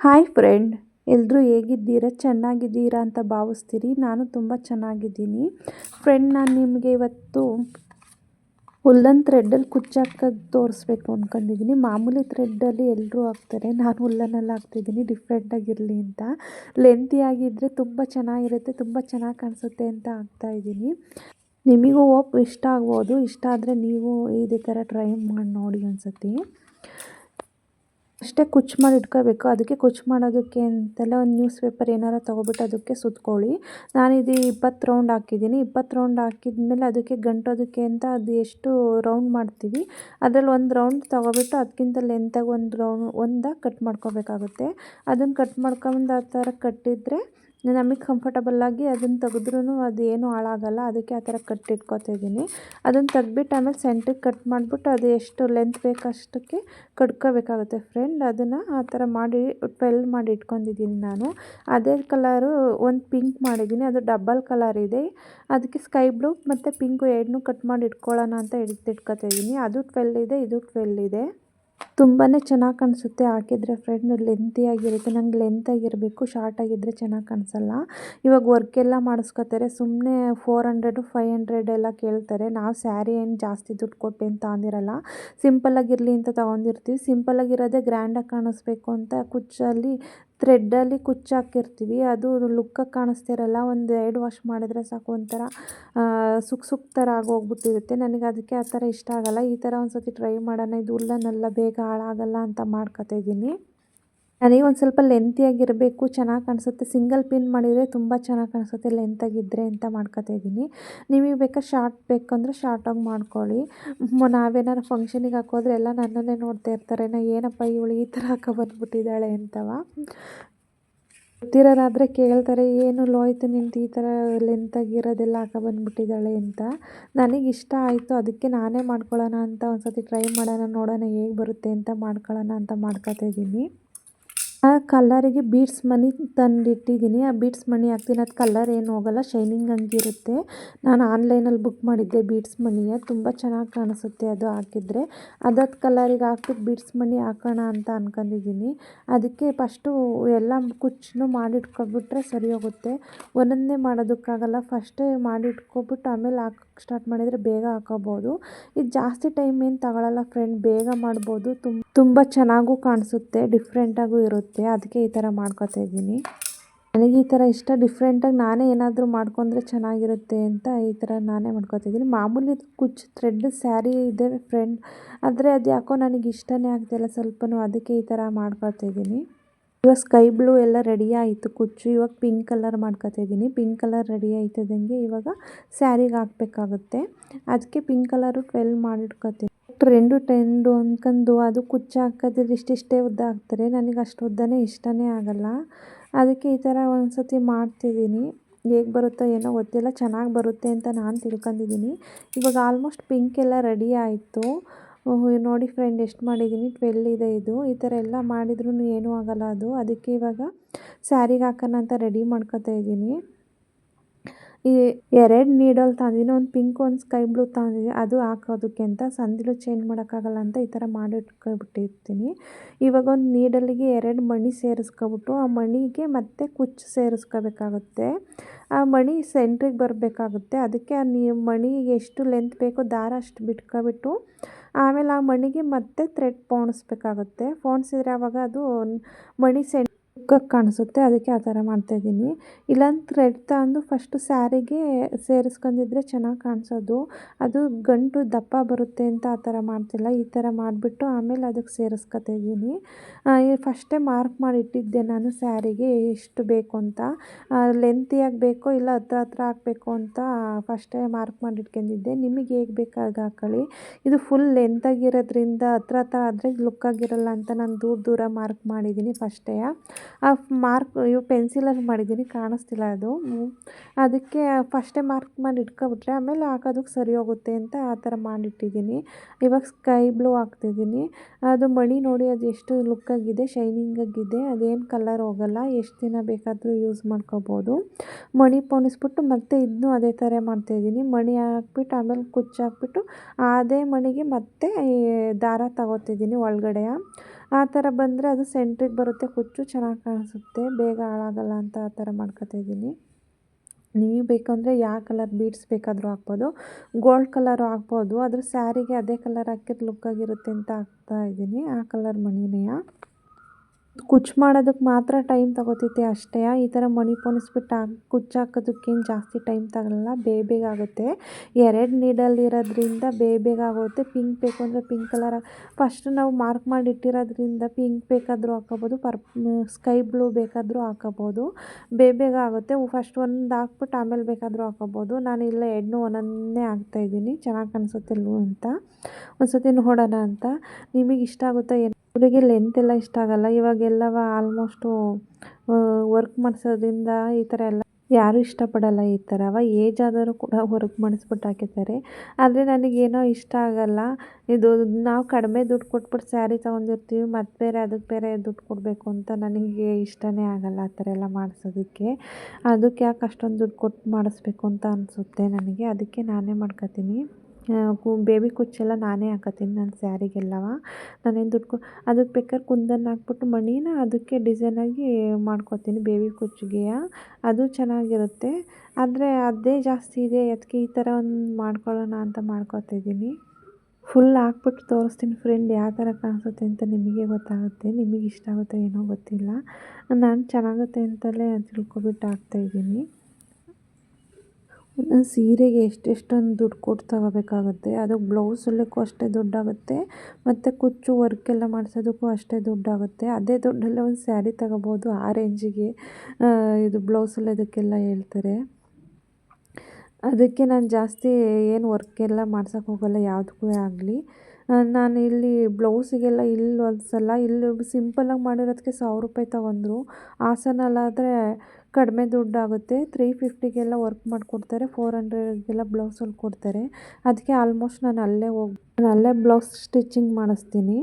Hi friend ಎಲ್ಲರೂ ಹೇಗಿದ್ದೀರಾ? ಚೆನ್ನಾಗಿದ್ದೀರಾ ಅಂತ ಭಾವಿಸ್ತೀರಿ. ನಾನು ತುಂಬ ಚೆನ್ನಾಗಿದ್ದೀನಿ. ಫ್ರೆಂಡ್, ನಾನು ನಿಮಗೆ ಇವತ್ತು ಉಲ್ಲನ್ ಥ್ರೆಡ್ಡಲ್ಲಿ ಕುಚ್ಚಾಕೋದು ತೋರಿಸ್ಬೇಕು ಅಂದ್ಕೊಂಡಿದ್ದೀನಿ ಮಾಮೂಲಿ ಥ್ರೆಡ್ಡಲ್ಲಿ ಎಲ್ಲರೂ ಹಾಕ್ತಾರೆ. ನಾನು ಉಲ್ಲನಲ್ಲಿ ಹಾಕ್ತಿದ್ದೀನಿ ಡಿಫ್ರೆಂಟಾಗಿರಲಿ ಅಂತ. ಲೆಂತಿ ಆಗಿದ್ದರೆ ತುಂಬ ಚೆನ್ನಾಗಿರುತ್ತೆ, ತುಂಬ ಚೆನ್ನಾಗಿ ಕಾಣಿಸುತ್ತೆ ಅಂತ ಹಾಕ್ತಾಯಿದ್ದೀನಿ ನಿಮಗೂ ಓಪ್ ಇಷ್ಟ ಆಗ್ಬೋದು. ಇಷ್ಟ ಆದರೆ ನೀವು ಇದೇ ಥರ ಟ್ರೈ ಮಾಡಿ ನೋಡಿ ಅನ್ಸತಿ ಅಷ್ಟೇ ಕುಚ್ ಮಾಡಿ ಇಟ್ಕೋಬೇಕು. ಅದಕ್ಕೆ ಕುಚ್ಚು ಮಾಡೋದಕ್ಕೆ ಅಂತೆಲ್ಲ ಒಂದು ನ್ಯೂಸ್ ಪೇಪರ್ ಏನಾರು ತೊಗೊಬಿಟ್ಟು ಅದಕ್ಕೆ ಸುತ್ಕೊಳ್ಳಿ. ನಾನಿದು ಇಪ್ಪತ್ತು ರೌಂಡ್ ಹಾಕಿದ್ದೀನಿ. ಇಪ್ಪತ್ತು ರೌಂಡ್ ಹಾಕಿದ್ಮೇಲೆ ಅದಕ್ಕೆ ಗಂಟೋದಕ್ಕೆ ಅಂತ ಅದು ಎಷ್ಟು ರೌಂಡ್ ಮಾಡ್ತೀವಿ, ಅದರಲ್ಲಿ ಒಂದು ರೌಂಡ್ ತೊಗೊಬಿಟ್ಟು ಅದಕ್ಕಿಂತ ಲೆಂತಾಗಿ ಒಂದು ರೌಂಡ್ ಒಂದ ಕಟ್ ಮಾಡ್ಕೋಬೇಕಾಗುತ್ತೆ. ಅದನ್ನು ಕಟ್ ಮಾಡ್ಕೊಂಡು ಆ ಥರ ಕಟ್ಟಿದರೆ ನಮಗೆ ಕಂಫರ್ಟಬಲ್ಲಾಗಿ ಅದನ್ನು ತೆಗೆದ್ರೂ ಅದು ಏನೂ ಹಾಳಾಗಲ್ಲ, ಅದಕ್ಕೆ ಆ ಥರ ಕಟ್ಟಿಟ್ಕೋತಾ ಇದ್ದೀನಿ. ಅದನ್ನು ತೆಗ್ದ್ಬಿಟ್ಟು ಆಮೇಲೆ ಸೆಂಟ್ರಿಗೆ ಕಟ್ ಮಾಡಿಬಿಟ್ಟು ಅದು ಎಷ್ಟು ಲೆಂತ್ ಬೇಕು ಅಷ್ಟಕ್ಕೆ ಕಟ್ಕೋಬೇಕಾಗುತ್ತೆ ಫ್ರೆಂಡ್ ಅದನ್ನು ಆ ಥರ ಮಾಡಿ ಟ್ವೆಲ್ ಮಾಡಿ ಇಟ್ಕೊಂಡಿದ್ದೀನಿ ನಾನು. ಅದೇ ಕಲರು ಒಂದು ಪಿಂಕ್ ಮಾಡಿದ್ದೀನಿ, ಅದು ಡಬಲ್ ಕಲರ್ ಇದೆ. ಅದಕ್ಕೆ ಸ್ಕೈ ಬ್ಲೂ ಮತ್ತು ಪಿಂಕು ಎರಡನ್ನೂ ಕಟ್ ಮಾಡಿ ಇಟ್ಕೊಳ್ಳೋಣ ಅಂತ ಇದ್ದೀನಿ. ಅದು ಟ್ವೆಲ್ ಇದೆ, ಇದು ಟ್ವೆಲ್ ಇದೆ. ತುಂಬಾ ಚೆನ್ನಾಗಿ ಕಾಣಿಸುತ್ತೆ. ಹಾಕಿದರೆ ಫ್ರೆಂಡ್ ಲೆಂತಿಯಾಗಿರುತ್ತೆ ನಂಗೆ ಲೆಂತಾಗಿರಬೇಕು ಶಾರ್ಟಾಗಿದ್ದರೆ ಚೆನ್ನಾಗಿ ಕಾಣಿಸಲ್ಲ. ಇವಾಗ ವರ್ಕೆಲ್ಲ ಮಾಡಿಸ್ಕೊತಾರೆ. ಸುಮ್ಮನೆ ಫೋರ್ ಹಂಡ್ರೆಡು ಫೈವ್ ಹಂಡ್ರೆಡ್ ಎಲ್ಲ ಕೇಳ್ತಾರೆ. ನಾವು ಸ್ಯಾರಿ ಏನು ಜಾಸ್ತಿ ದುಡ್ಡು ಕೊಟ್ಟು ಅಂತ ಅಂದಿರಲ್ಲ. ಸಿಂಪಲ್ಲಾಗಿರಲಿ ಅಂತ ತೊಗೊಂಡಿರ್ತೀವಿ. ಸಿಂಪಲ್ಲಾಗಿರೋದೇ ಗ್ರ್ಯಾಂಡಾಗಿ ಕಾಣಿಸ್ಬೇಕು ಅಂತ ಕುಚ್ಚಲ್ಲಿ ಥ್ರೆಡ್ಡಲ್ಲಿ ಕುಚ್ಚು ಹಾಕಿರ್ತೀವಿ. ಅದು ಲುಕ್ಕಾಗಿ ಕಾಣಿಸ್ತಿರಲ್ಲ ಒಂದು ಎರಡು ವಾಶ್ ಮಾಡಿದರೆ ಸಾಕು ಒಂಥರ ಸುಕ್ ಸುಕ್ ಥರ ಆಗೋಗ್ಬಿಟ್ಟಿರುತ್ತೆ. ನನಗೆ ಅದಕ್ಕೆ ಆ ಥರ ಇಷ್ಟ ಆಗಲ್ಲ. ಈ ಥರ ಒಂದು ಸರ್ತಿ ಟ್ರೈ ಮಾಡೋಣ. ಇದು ಉಲ್ಲನ್ನೆಲ್ಲ ಬೇಗ ಹಾಳಾಗಲ್ಲ ಅಂತ ಮಾಡ್ಕೊತಾ ಇದ್ದೀನಿ. ನನಗೆ ಒಂದು ಸ್ವಲ್ಪ ಲೆಂತಿಯಾಗಿರಬೇಕು ಚೆನ್ನಾಗಿ ಕಾಣಿಸುತ್ತೆ. ಸಿಂಗಲ್ ಪಿನ್ ಮಾಡಿದರೆ ತುಂಬ ಚೆನ್ನಾಗಿ ಕಾಣಿಸುತ್ತೆ ಲೆಂತಾಗಿದ್ದರೆ ಅಂತ ಮಾಡ್ಕೊತಾ ಇದ್ದೀನಿ. ನಿಮಗೆ ಬೇಕಾ ಶಾರ್ಟ್ ಬೇಕಂದ್ರೆ ಶಾರ್ಟಾಗಿ ಮಾಡ್ಕೊಳ್ಳಿ. ನಾವೇನಾರು ಫಂಕ್ಷನಿಗೆ ಹಾಕೋದ್ರೆ ಎಲ್ಲ ನನ್ನನ್ನೇ ನೋಡ್ತಾ ಇರ್ತಾರೆ. ನಾ ಏನಪ್ಪ ಇವಳು ಈ ಥರ ಹಾಕೊಬಂದ್ಬಿಟ್ಟಿದ್ದಾಳೆ ಅಂತವ? ಗೊತ್ತಿರೋರಾದರೆ ಕೇಳ್ತಾರೆ, ಏನು ಲೋಯ್ತು ನಿಂತು ಈ ಥರ ಲೆಂತಾಗಿರೋದೆಲ್ಲ ಹಾಕೋಬಂದ್ಬಿಟ್ಟಿದ್ದಾಳೆ ಅಂತ. ನನಗೆ ಇಷ್ಟ ಆಯಿತು, ಅದಕ್ಕೆ ನಾನೇ ಮಾಡ್ಕೊಳ್ಳೋಣ ಅಂತ ಒಂದು ಸತಿ ಟ್ರೈ ಮಾಡೋಣ, ನೋಡೋಣ ಹೇಗೆ ಬರುತ್ತೆ ಅಂತ ಮಾಡ್ಕೊಳ್ಳೋಣ ಅಂತ ಮಾಡ್ಕೊತಾ ಇದ್ದೀನಿ. ಆ ಕಲ್ಲರಿಗೆ ಬೀಡ್ಸ್ ಮಣಿ ತಂದಿಟ್ಟಿದ್ದೀನಿ. ಆ ಬೀಡ್ಸ್ ಮಣಿ ಹಾಕ್ತೀನಿ. ಅದು ಕಲ್ಲರ್ ಏನು ಹೋಗಲ್ಲ, ಶೈನಿಂಗ್ ಹಂಗಿರುತ್ತೆ. ನಾನು ಆನ್ಲೈನಲ್ಲಿ ಬುಕ್ ಮಾಡಿದ್ದೆ ಬೀಡ್ಸ್ ಮಣಿಯ ತುಂಬ ಚೆನ್ನಾಗಿ ಕಾಣಿಸುತ್ತೆ ಅದು ಹಾಕಿದರೆ. ಅದಾದ ಕಲ್ಲರಿಗೆ ಹಾಕ್ಬಿಟ್ಟು ಬೀಡ್ಸ್ ಮಣಿ ಹಾಕೋಣ ಅಂತ ಅಂದ್ಕೊಂಡಿದ್ದೀನಿ ಅದಕ್ಕೆ ಫಸ್ಟು ಎಲ್ಲ ಕುಚ್ಚನ್ನು ಮಾಡಿಟ್ಕೊಬಿಟ್ರೆ ಸರಿ ಹೋಗುತ್ತೆ. ಒಂದೊಂದೇ ಮಾಡೋದಕ್ಕಾಗಲ್ಲ. ಫಸ್ಟೇ ಮಾಡಿಟ್ಕೊಬಿಟ್ಟು ಆಮೇಲೆ ಹಾಕಕ್ಕೆ ಸ್ಟಾರ್ಟ್ ಮಾಡಿದರೆ ಬೇಗ ಹಾಕೋಬೋದು. ಇದು ಜಾಸ್ತಿ ಟೈಮ್ ಏನು ತಗೊಳ್ಳಲ್ಲ ಫ್ರೆಂಡ್, ಬೇಗ ಮಾಡ್ಬೋದು. ತುಂಬ ಚೆನ್ನಾಗೂ ಕಾಣಿಸುತ್ತೆ, ಡಿಫ್ರೆಂಟಾಗೂ ಇರುತ್ತೆ ಅದಕ್ಕೆ ಈ ಥರ ಮಾಡ್ಕೋತಾ ಇದ್ದೀನಿ. ನನಗೆ ಈ ಥರ ಇಷ್ಟ ಡಿಫ್ರೆಂಟಾಗಿ ನಾನೇ ಏನಾದರೂ ಮಾಡ್ಕೊಂಡ್ರೆ ಚೆನ್ನಾಗಿರುತ್ತೆ ಅಂತ ಈ ಥರ ನಾನೇ ಮಾಡ್ಕೊತಾ ಇದ್ದೀನಿ. ಮಾಮೂಲಿ ಕುಚ್ಚು ಥ್ರೆಡ್ ಸ್ಯಾರಿ ಇದೆ ಫ್ರೆಂಡ್ ಆದರೆ ಅದು ಯಾಕೋ ನನಗೆ ಇಷ್ಟನೇ ಆಗ್ತಿಲ್ಲ ಸ್ವಲ್ಪನೂ. ಅದಕ್ಕೆ ಈ ಥರ ಮಾಡ್ಕೊತಾ ಇದ್ದೀನಿ. ಇವಾಗ ಸ್ಕೈ ಬ್ಲೂ ಎಲ್ಲ ರೆಡಿ ಆಯಿತು ಕುಚ್ಚು. ಇವಾಗ ಪಿಂಕ್ ಕಲರ್ ಮಾಡ್ಕೊತಾ ಇದ್ದೀನಿ. ಪಿಂಕ್ ಕಲರ್ ರೆಡಿ ಆಯ್ತದಂಗೆ ಇವಾಗ ಸ್ಯಾರಿಗೆ ಹಾಕ್ಬೇಕಾಗುತ್ತೆ. ಅದಕ್ಕೆ ಪಿಂಕ್ ಕಲರು ಟ್ವೆಲ್ ಮಾಡಿಟ್ಕೊತೀನಿ ಟ್ರೆಂಡು ಟ್ರೆಂಡು ಅಂದ್ಕೊಂಡು ಅದು ಕುಚ್ಚು ಹಾಕೋದ್ರೆ ಇಷ್ಟಿಷ್ಟೇ ಉದ್ದ ಹಾಕ್ತಾರೆ. ನನಗೆ ಅಷ್ಟು ಉದ್ದನೇ ಇಷ್ಟನೇ ಆಗಲ್ಲ. ಅದಕ್ಕೆ ಈ ಥರ ಒಂದು ಸತಿ ಮಾಡ್ತಿದ್ದೀನಿ. ಹೇಗೆ ಬರುತ್ತೋ ಏನೋ ಗೊತ್ತಿಲ್ಲ. ಚೆನ್ನಾಗಿ ಬರುತ್ತೆ ಅಂತ ನಾನು ತಿಳ್ಕೊಂಡಿದ್ದೀನಿ. ಇವಾಗ ಆಲ್ಮೋಸ್ಟ್ ಪಿಂಕ್ ಎಲ್ಲ ರೆಡಿ ಆಯಿತು. ನೋಡಿ ಫ್ರೆಂಡ್, ಎಷ್ಟು ಮಾಡಿದ್ದೀನಿ? ಟ್ವೆಲ್ ಇದೆ ಇದು. ಈ ಥರ ಎಲ್ಲ ಮಾಡಿದ್ರೂ ಏನೂ ಆಗಲ್ಲ ಅದು. ಅದಕ್ಕೆ ಇವಾಗ ಸ್ಯಾರಿಗೆ ಹಾಕೋಣ ಅಂತ ರೆಡಿ ಮಾಡ್ಕೊತಾ ಇದ್ದೀನಿ. ಈ ಎರಡು ನೀಡಲ್ ತಗೊಂಡಿದ್ದೀನಿ ಒಂದು ಪಿಂಕ್ ಒಂದು ಸ್ಕೈ ಬ್ಲೂ ತಗೊಂಡಿದ್ದೀನಿ ಅದು ಹಾಕೋದಕ್ಕೆ ಅಂತ ಸಂದಿಲು ಚೇಂಜ್ ಮಾಡೋಕ್ಕಾಗಲ್ಲ ಅಂತ ಈ ಥರ ಮಾಡಿಟ್ಕೊಬಿಟ್ಟಿರ್ತೀನಿ. ಇವಾಗ ಒಂದು ನೀಡಲಿಗೆ ಎರಡು ಮಣಿ ಸೇರಿಸ್ಕೊಬಿಟ್ಟು ಆ ಮಣಿಗೆ ಮತ್ತೆ ಕುಚ್ಚು ಸೇರಿಸ್ಕೋಬೇಕಾಗುತ್ತೆ. ಆ ಮಣಿ ಸೆಂಟ್ರಿಗೆ ಬರಬೇಕಾಗುತ್ತೆ. ಅದಕ್ಕೆ ಆ ನೀ ಮಣಿಗೆ ಎಷ್ಟು ಲೆಂತ್ ಬೇಕೋ ದಾರ ಅಷ್ಟು ಬಿಟ್ಕೊಬಿಟ್ಟು ಆಮೇಲೆ ಆ ಮಣಿಗೆ ಮತ್ತೆ ಥ್ರೆಡ್ ಪೋಣಿಸ್ಬೇಕಾಗುತ್ತೆ. ಪೋಣಿಸಿದ್ರೆ ಆವಾಗ ಅದು ಮಣಿ ಸೆಂಟ್ ಲುಕ್ಕಾಗಿ ಕಾಣಿಸುತ್ತೆ, ಅದಕ್ಕೆ ಆ ಥರ ಮಾಡ್ತಾಯಿದ್ದೀನಿ ಇಲ್ಲಾಂದ್ರೆ ಥ್ರೆಡ್ ತಗೊಂಡು ಫಸ್ಟು ಸ್ಯಾರಿಗೆ ಸೇರಿಸ್ಕೊಂಡಿದ್ರೆ ಚೆನ್ನಾಗಿ ಕಾಣಿಸೋದು. ಅದು ಗಂಟು ದಪ್ಪ ಬರುತ್ತೆ ಅಂತ ಆ ಥರ ಮಾಡ್ತಿಲ್ಲ, ಈ ಥರ ಮಾಡಿಬಿಟ್ಟು ಆಮೇಲೆ ಅದಕ್ಕೆ ಸೇರಿಸ್ಕೊತಾ ಇದ್ದೀನಿ. ಫಸ್ಟೇ ಮಾರ್ಕ್ ಮಾಡಿಟ್ಟಿದ್ದೆ ನಾನು ಸ್ಯಾರಿಗೆ ಎಷ್ಟು ಬೇಕು ಅಂತ. ಲೆಂತಿಯಾಗಿ ಬೇಕೋ ಇಲ್ಲ ಹತ್ರ ಹತ್ರ ಹಾಕಬೇಕು ಅಂತ ಫಸ್ಟೇ ಮಾರ್ಕ್ ಮಾಡಿಟ್ಕೊಂಡಿದ್ದೆ. ನಿಮಗೆ ಹೇಗೆ ಬೇಕಾಗ ಹಾಕೊಳ್ಳಿ. ಇದು ಫುಲ್ ಲೆಂತಾಗಿರೋದ್ರಿಂದ ಹತ್ರ ಹತ್ರ ಆದರೆ ಲುಕ್ಕಾಗಿರಲ್ಲ ಅಂತ ನಾನು ದೂರ ದೂರ ಮಾರ್ಕ್ ಮಾಡಿದ್ದೀನಿ ಫಸ್ಟೇ ಆ ಮಾರ್ಕ್, ಇವು ಪೆನ್ಸಿಲಲ್ಲಿ ಮಾಡಿದ್ದೀನಿ, ಕಾಣಿಸ್ತಿಲ್ಲ ಅದು. ಅದಕ್ಕೆ ಫಸ್ಟೇ ಮಾರ್ಕ್ ಮಾಡಿ ಇಟ್ಕೊಬಿಟ್ರೆ ಆಮೇಲೆ ಹಾಕೋದಕ್ಕೆ ಸರಿ ಹೋಗುತ್ತೆ ಅಂತ ಆ ಥರ ಮಾಡಿಟ್ಟಿದ್ದೀನಿ. ಇವಾಗ ಸ್ಕೈ ಬ್ಲೂ ಹಾಕ್ತಿದ್ದೀನಿ. ಅದು ಮಣಿ ನೋಡಿ ಅದು ಎಷ್ಟು ಲುಕ್ಕಾಗಿದೆ ಶೈನಿಂಗಾಗಿದೆ ಅದೇನು ಕಲರ್ ಹೋಗಲ್ಲ, ಎಷ್ಟು ದಿನ ಬೇಕಾದರೂ ಯೂಸ್ ಮಾಡ್ಕೋಬೋದು. ಮಣಿ ಪೋಣಿಸ್ಬಿಟ್ಟು ಮತ್ತೆ ಇದನ್ನೂ ಅದೇ ಥರ ಮಾಡ್ತಾಯಿದ್ದೀನಿ ಮಣಿ ಹಾಕ್ಬಿಟ್ಟು ಆಮೇಲೆ ಕುಚ್ಚು ಹಾಕ್ಬಿಟ್ಟು, ಅದೇ ಮಣಿಗೆ ಮತ್ತೆ ದಾರ ತಗೋತಿದ್ದೀನಿ ಒಳಗಡೆ ಆ ಥರ ಬಂದರೆ ಅದು ಸೆಂಟ್ರಿಗೆ ಬರುತ್ತೆ. ಕುಚ್ಚು ಚೆನ್ನಾಗಿ ಕಾಣಿಸುತ್ತೆ. ಬೇಗ ಹಾಳಾಗಲ್ಲ ಅಂತ ಆ ಥರ ಮಾಡ್ಕೊತಾ ಇದ್ದೀನಿ. ನೀವು ಬೇಕಂದರೆ ಯಾವ ಕಲರ್ ಬೀಡ್ಸ್ ಬೇಕಾದರೂ ಹಾಕ್ಬೋದು. ಗೋಲ್ಡ್ ಕಲರು ಹಾಕ್ಬೋದು. ಅದ್ರ ಸ್ಯಾರಿಗೆ ಅದೇ ಕಲರ್ ಹಾಕಿದ್ರೆ ಲುಕ್ಕಾಗಿರುತ್ತೆ ಅಂತ ಹಾಕ್ತಾ ಇದ್ದೀನಿ. ಆ ಕಲರ್ ಮಣಿನೆಯ ಕುಚ್ಚು ಮಾಡೋದಕ್ಕೆ ಮಾತ್ರ ಟೈಮ್ ತಗೋತೈತೆ ಅಷ್ಟೇ. ಈ ಥರ ಮಣಿ ಪೋಣಿಸ್ಬಿಟ್ಟು ಹಾಕಿ ಕುಚ್ಚು ಹಾಕೋದಕ್ಕೇನು ಜಾಸ್ತಿ ಟೈಮ್ ತಗೊಳ್ಳಲ್ಲ ಬೇಗ ಆಗುತ್ತೆ. ಎರಡು ನೀಡಲ್ಲಿರೋದ್ರಿಂದ ಬೇಗ ಬೇಗ ಆಗುತ್ತೆ. ಪಿಂಕ್ ಬೇಕು ಅಂದರೆ ಪಿಂಕ್ ಕಲರ್ ಫಸ್ಟ್ ನಾವು ಮಾರ್ಕ್ ಮಾಡಿ ಇಟ್ಟಿರೋದ್ರಿಂದ ಪಿಂಕ್ ಬೇಕಾದರೂ ಹಾಕೋಬೋದು, ಪರ್ಪ್ ಸ್ಕೈ ಬ್ಲೂ ಬೇಕಾದರೂ ಹಾಕೋಬೋದು. ಬೇಗ ಬೇಗ ಆಗುತ್ತೆ. ಫಸ್ಟ್ ಒಂದು ಹಾಕ್ಬಿಟ್ಟು ಆಮೇಲೆ ಬೇಕಾದರೂ ಹಾಕೋಬೋದು. ನಾನು ಇಲ್ಲ ಎರಡನ್ನೂ ಒಂದೊಂದೇ ಹಾಕ್ತಾಯಿದ್ದೀನಿ ಚೆನ್ನಾಗಿ ಕಾಣಿಸುತ್ತೆ ಲೂ ಅಂತ. ಒಂದು ಸತಿ ನೋಡೋಣ ಅಂತ. ನಿಮಗೆ ಇಷ್ಟ ಆಗುತ್ತೆ ಏನು ಅವರಿಗೆ ಲೆಂತ್ ಎಲ್ಲ ಇಷ್ಟ ಆಗಲ್ಲ. ಇವಾಗೆಲ್ಲವ ಆಲ್ಮೋಸ್ಟು ವರ್ಕ್ ಮಾಡಿಸೋದ್ರಿಂದ ಈ ಥರ ಎಲ್ಲ ಯಾರೂ ಇಷ್ಟಪಡಲ್ಲ ಈ ಥರ ಅವ ಏಜ್ ಆದವರು ಕೂಡ ವರ್ಕ್ ಮಾಡಿಸ್ಬಿಟ್ಟು ಹಾಕಿದ್ದಾರೆ. ಆದರೆ ನನಗೇನೋ ಇಷ್ಟ ಆಗಲ್ಲ. ಇದು ನಾವು ಕಡಿಮೆ ದುಡ್ಡು ಕೊಟ್ಬಿಟ್ಟು ಸ್ಯಾರಿ ತೊಗೊಂಡಿರ್ತೀವಿ ಮತ್ತು ಬೇರೆ ಅದಕ್ಕೆ ಬೇರೆ ದುಡ್ಡು ಕೊಡಬೇಕು ಅಂತ ನನಗೆ ಇಷ್ಟನೇ ಆಗಲ್ಲ ಆ ಥರ ಎಲ್ಲ ಮಾಡಿಸೋದಕ್ಕೆ. ಅದಕ್ಕೆ ಯಾಕೆ ಅಷ್ಟೊಂದು ದುಡ್ಡು ಕೊಟ್ಟು ಮಾಡಿಸ್ಬೇಕು ಅಂತ ಅನಿಸುತ್ತೆ ನನಗೆ. ಅದಕ್ಕೆ ನಾನೇ ಮಾಡ್ಕೊತೀನಿ. ಬೇಬಿ ಕುಚ್ಚೆಲ್ಲ ನಾನೇ ಹಾಕತ್ತೀನಿ ನನ್ನ ಸ್ಯಾರಿಗೆಲ್ಲವ. ನಾನೇನು ದುಡ್ಡು ಅದಕ್ಕೆ ಬೇಕಾದ್ರೆ ಕುಂದನ್ ಹಾಕ್ಬಿಟ್ಟು ಮಣಿನ ಅದಕ್ಕೆ ಡಿಸೈನಾಗಿ ಮಾಡ್ಕೊತೀನಿ ಬೇಬಿ ಕುಚ್ಚಿಗೆಯ. ಅದು ಚೆನ್ನಾಗಿರುತ್ತೆ. ಆದರೆ ಅದೇ ಜಾಸ್ತಿ ಇದೆ ಅದಕ್ಕೆ ಈ ಥರ ಒಂದು ಮಾಡ್ಕೊಳ್ಳೋಣ ಅಂತ ಮಾಡ್ಕೊತಿದ್ದೀನಿ. ಫುಲ್ ಹಾಕ್ಬಿಟ್ಟು ತೋರಿಸ್ತೀನಿ ಫ್ರೆಂಡ್ ಯಾವ ಥರ ಕಾಣಿಸುತ್ತೆ ಅಂತ ನಿಮಗೆ ಗೊತ್ತಾಗುತ್ತೆ, ನಿಮಗೆ ಇಷ್ಟ ಆಗುತ್ತೆ ಏನೋ ಗೊತ್ತಿಲ್ಲ. ನಾನು ಚೆನ್ನಾಗುತ್ತೆ ಅಂತಲೇ ತಿಳ್ಕೊಬಿಟ್ಟು ಹಾಕ್ತಾಯಿದ್ದೀನಿ ಸೀರೆಗೆ ಎಷ್ಟೆಷ್ಟೊಂದು ದುಡ್ಡು ಕೊಟ್ಟು ತಗೋಬೇಕಾಗುತ್ತೆ ಅದು ಬ್ಲೌಸ್ ಹೊಲಿಯೋಕ್ಕೂ ಅಷ್ಟೇ ದುಡ್ಡಾಗುತ್ತೆ. ಮತ್ತು ಕುಚ್ಚು ವರ್ಕೆಲ್ಲ ಮಾಡಿಸೋದಕ್ಕೂ ಅಷ್ಟೇ ದುಡ್ಡಾಗುತ್ತೆ. ಅದೇ ದುಡ್ಡಲ್ಲೇ ಒಂದು ಸ್ಯಾರಿ ತಗೋಬೋದು, ಆ ರೇಂಜಿಗೆ ಇದು ಬ್ಲೌಸ್ ಹೊಲಿಯೋದಕ್ಕೆಲ್ಲ ಹೇಳ್ತಾರೆ. ಅದಕ್ಕೆ ನಾನು ಜಾಸ್ತಿ ಏನು ವರ್ಕೆಲ್ಲ ಮಾಡ್ಸೋಕ್ಕೆ ಹೋಗಲ್ಲ, ಯಾವುದಕ್ಕೂ ಆಗಲಿ. ನಾನು ಇಲ್ಲಿ ಬ್ಲೌಸಿಗೆಲ್ಲ ಇಲ್ಲಿ ಹೊಲ್ಸಲ್ಲ ಇಲ್ಲಿ ಸಿಂಪಲ್ಲಾಗಿ ಮಾಡಿರೋದಕ್ಕೆ ಸಾವಿರ ರೂಪಾಯಿ ತಗೊಂಡ್ರು. ಹಾಸನಲ್ಲಾದರೆ ಕಡಿಮೆ ದುಡ್ಡಾಗುತ್ತೆ. ತ್ರೀ ಫಿಫ್ಟಿಗೆಲ್ಲ ವರ್ಕ್ ಮಾಡಿಕೊಡ್ತಾರೆ. ಫೋರ್ ಹಂಡ್ರೆಡ್ಗೆಲ್ಲ ಬ್ಲೌಸ್ ಕೊಡ್ತಾರೆ. ಅದಕ್ಕೆ ಆಲ್ಮೋಸ್ಟ್ ನಾನು ಅಲ್ಲೇ ಹೋಗಿ, ನಾನು ಅಲ್ಲೇ ಬ್ಲೌಸ್ ಸ್ಟಿಚಿಂಗ್ ಮಾಡಿಸ್ತೀನಿ.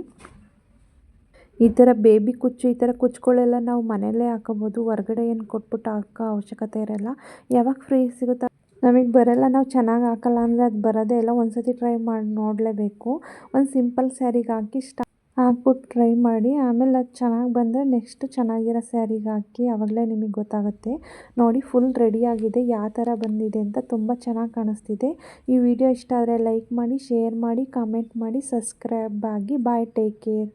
ಈ ಥರ ಬೇಬಿ ಕುಚ್ಚು, ಈ ಥರ ಕುಚ್ಚುಗಳೆಲ್ಲ ನಾವು ಮನೆಯಲ್ಲೇ ಹಾಕೋಬೋದು. ಹೊರ್ಗಡೆ ಏನು ಕೊಟ್ಬಿಟ್ಟು ಹಾಕೋ ಅವಶ್ಯಕತೆ ಇರೋಲ್ಲ. ಯಾವಾಗ ಫ್ರೀ ಸಿಗುತ್ತೋ ನಮಗೆ ಬರೋಲ್ಲ, ನಾವು ಚೆನ್ನಾಗಿ ಹಾಕಲ್ಲ ಅಂದರೆ ಅದು ಬರೋದೇ ಇಲ್ಲ. ಒಂದು ಸತಿ ಟ್ರೈ ಮಾಡಿ, ನೋಡಲೇಬೇಕು. ಒಂದು ಸಿಂಪಲ್ ಸ್ಯಾರಿಗೆ ಹಾಕಿ ಸ್ಟಾ ಹಾಕ್ಬಿಟ್ಟು ಟ್ರೈ ಮಾಡಿ, ಆಮೇಲೆ ಅದು ಚೆನ್ನಾಗಿ ಬಂದರೆ ನೆಕ್ಸ್ಟ್ ಚೆನ್ನಾಗಿರೋ ಸ್ಯಾರಿಗೆ ಹಾಕಿ ಆವಾಗಲೇ ನಿಮಗೆ ಗೊತ್ತಾಗುತ್ತೆ. ನೋಡಿ ಫುಲ್ ರೆಡಿಯಾಗಿದೆ ಯಾವ ಥರ ಬಂದಿದೆ ಅಂತ ತುಂಬ ಚೆನ್ನಾಗಿ ಕಾಣಿಸ್ತಿದೆ. ಈ ವಿಡಿಯೋ ಇಷ್ಟ ಆದರೆ ಲೈಕ್ ಮಾಡಿ ಶೇರ್ ಮಾಡಿ ಕಾಮೆಂಟ್ ಮಾಡಿ ಸಬ್ಸ್ಕ್ರೈಬ್ ಆಗಿ ಬಾಯ್ ಟೇಕ್ ಕೇರ್